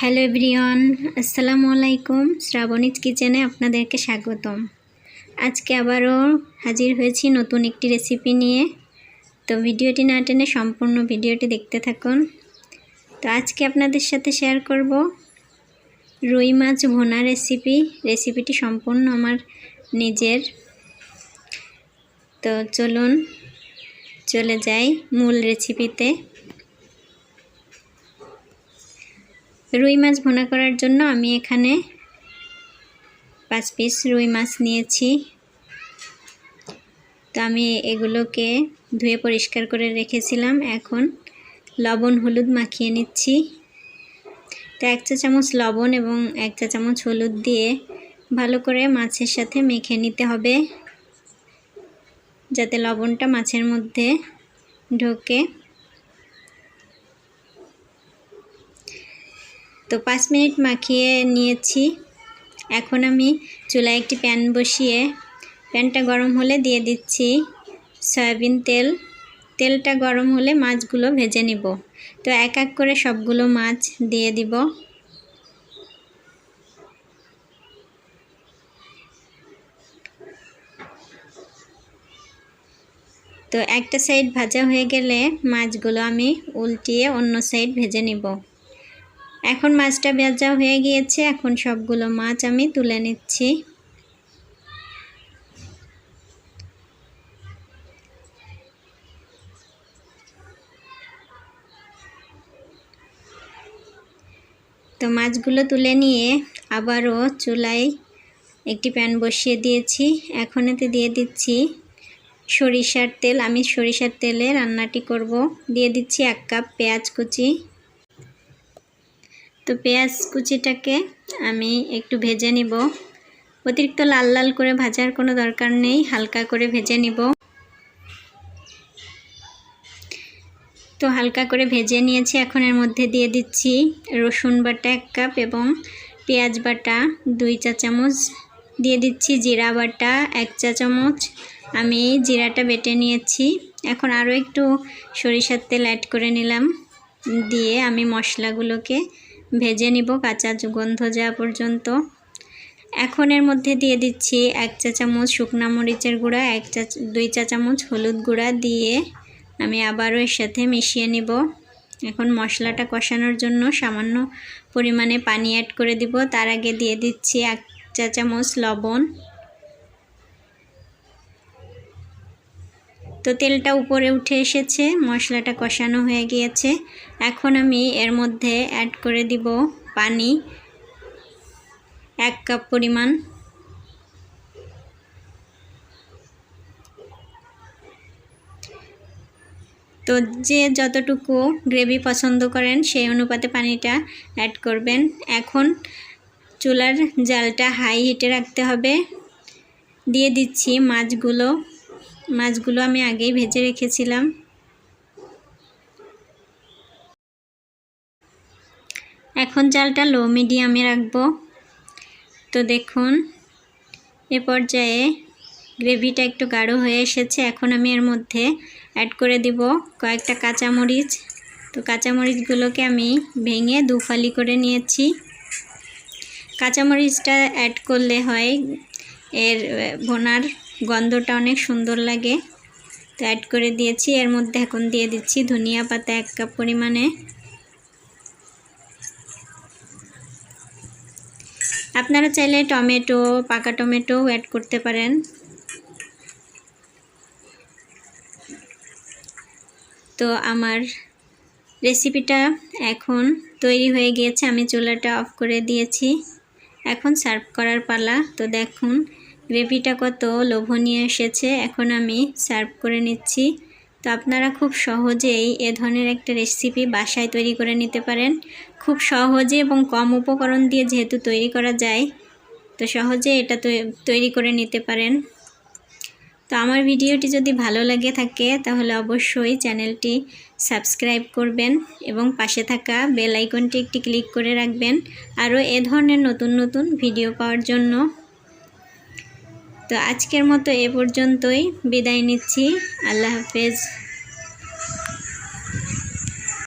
Hello everyone, আসসালামু আলাইকুম। শ্রাবণীজ কিচেনে আপনাদেরকে স্বাগতম। আজকে আবারও হাজির হয়েছি নতুন একটি রেসিপি নিয়ে। তো ভিডিওটি না টেনে সম্পূর্ণ ভিডিওটি দেখতে থাকুন। তো আজকে আপনাদের সাথে শেয়ার করব রুই মাছ ভোনা রেসিপি। রেসিপিটি সম্পূর্ণ আমার নিজের। তো চলুন, চলে যাই মূল রেসিপিতে। রুই মাছ ভোনা করার জন্য আমি এখানে পাঁচ পিস রুই মাছ নিয়েছি। তো আমি এগুলোকে ধুয়ে পরিষ্কার করে রেখেছিলাম। এখন লবণ, হলুদ মাখিয়ে নিচ্ছি। তো এক চা চামচ লবণ এবং এক চা চামচ হলুদ দিয়ে ভালো করে মাছের সাথে মেখে নিতে হবে। যাতে লবণটা মাছের মধ্যে ঢোকে। তো পাঁচ মিনিট মাখিয়ে নিয়েছি। এখন আমি চুলায় একটি প্যান বসিয়ে প্যানটা গরম হলে দিয়ে দিচ্ছি সয়াবিন তেল। তেলটা গরম হলে মাছগুলো ভেজে নিব। তো এক এক করে সবগুলো মাছ দিয়ে দিব। তো একটা সাইড ভাজা হয়ে গেলে মাছগুলো আমি উল্টিয়ে অন্য সাইড ভেজে নিব। এখন মাছটা ভেজা হয়ে গিয়েছে। এখন সবগুলো মাছ আমি তুলে নিচ্ছি। তো মাছগুলো তুলে নিয়ে আবারও চুলায় একটি প্যান বসিয়ে দিয়েছি। এখন এতে দিয়ে দিচ্ছি সরিষার তেল। আমি সরিষার তেলে রান্নাটি করব। দিয়ে দিচ্ছি এক কাপ পেঁয়াজ কুচি। তো পেঁয়াজ কুচিটাকে আমি একটু ভেজে নিব। অতিরিক্ত লাল লাল করে ভাজার কোনো দরকার নেই, হালকা করে ভেজে নিব। তো হালকা করে ভেজে নিয়েছি, এখন এর মধ্যে দিয়ে দিচ্ছি রসুন বাটা এক কাপ এবং পেঁয়াজ বাটা দুই চা চামচ। দিয়ে দিচ্ছি জিরা বাটা এক চা চামচ। আমি জিরাটা বেটে নিয়েছি। এখন আরও একটু সরিষার তেল অ্যাড করে নিলাম। দিয়ে আমি মশলাগুলোকে ভেজে নিব কাঁচা গন্ধ যাওয়া পর্যন্ত। এখন এর মধ্যে দিয়ে দিচ্ছি এক চা চামচ শুকনা মরিচের গুঁড়া, এক চা, দুই চা চামচ হলুদ গুঁড়া দিয়ে আমি আবারও এর সাথে মিশিয়ে নিব। এখন মশলাটা কষানোর জন্য সামান্য পরিমাণে পানি অ্যাড করে দিব। তার আগে দিয়ে দিচ্ছি এক চা চামচ লবণ। তো তেলটা উপরে উঠে এসেছে, মশলাটা কষানো হয়ে গিয়েছে। এখন আমি এর মধ্যে অ্যাড করে দিব পানি, এক কাপ পরিমাণ। তো যে যতটুকু গ্রেভি পছন্দ করেন, সেই অনুপাতে পানিটা অ্যাড করবেন। এখন চুলার জালটা হাই হিটে রাখতে হবে। দিয়ে দিচ্ছি মাছগুলো। মাছগুলো আমি আগেই ভেজে রেখেছিলাম। এখন জালটা লো মিডিয়ামে রাখব। তো দেখুন, এ পর্যায়ে গ্রেভিটা একটু গাঢ় হয়ে এসেছে। এখন আমি এর মধ্যে অ্যাড করে দিব কয়েকটা কাঁচামরিচ। তো কাঁচামরিচগুলোকে আমি ভেঙে দুফালি করে নিয়েছি। কাঁচামরিচটা অ্যাড করলে হয় এর ভোনার গন্ধটা অনেক সুন্দর লাগে। তো অ্যাড করে দিয়েছি। এর মধ্যে এখন দিয়ে দিচ্ছি ধনিয়া পাতা এক কাপ পরিমাণে। আপনারা চাইলে টমেটো, পাকা টমেটো অ্যাড করতে পারেন। তো আমার রেসিপিটা এখন তৈরি হয়ে গিয়েছে। আমি চুলাটা অফ করে দিয়েছি। এখন সার্ভ করার পালা। তো দেখুন গ্রেভিটা কত লোভনীয় এসেছে, এখন আমি সার্ভ করে নিচ্ছি। তো আপনারা খুব সহজেই এ ধরনের একটা রেসিপি বাসায় তৈরি করে নিতে পারেন। খুব সহজে এবং কম উপকরণ দিয়ে যেহেতু তৈরি করা যায়, তো সহজে এটা তৈরি করে নিতে পারেন। তো আমার ভিডিওটি যদি ভালো লাগে থাকে, তাহলে অবশ্যই চ্যানেলটি সাবস্ক্রাইব করবেন এবং পাশে থাকা বেল আইকনটি একটি ক্লিক করে রাখবেন। আরও এ ধরনের নতুন নতুন ভিডিও পাওয়ার জন্য তো আজকের মতো এ পর্যন্তই। বিদায় নিচ্ছি। আল্লাহ হাফেজ।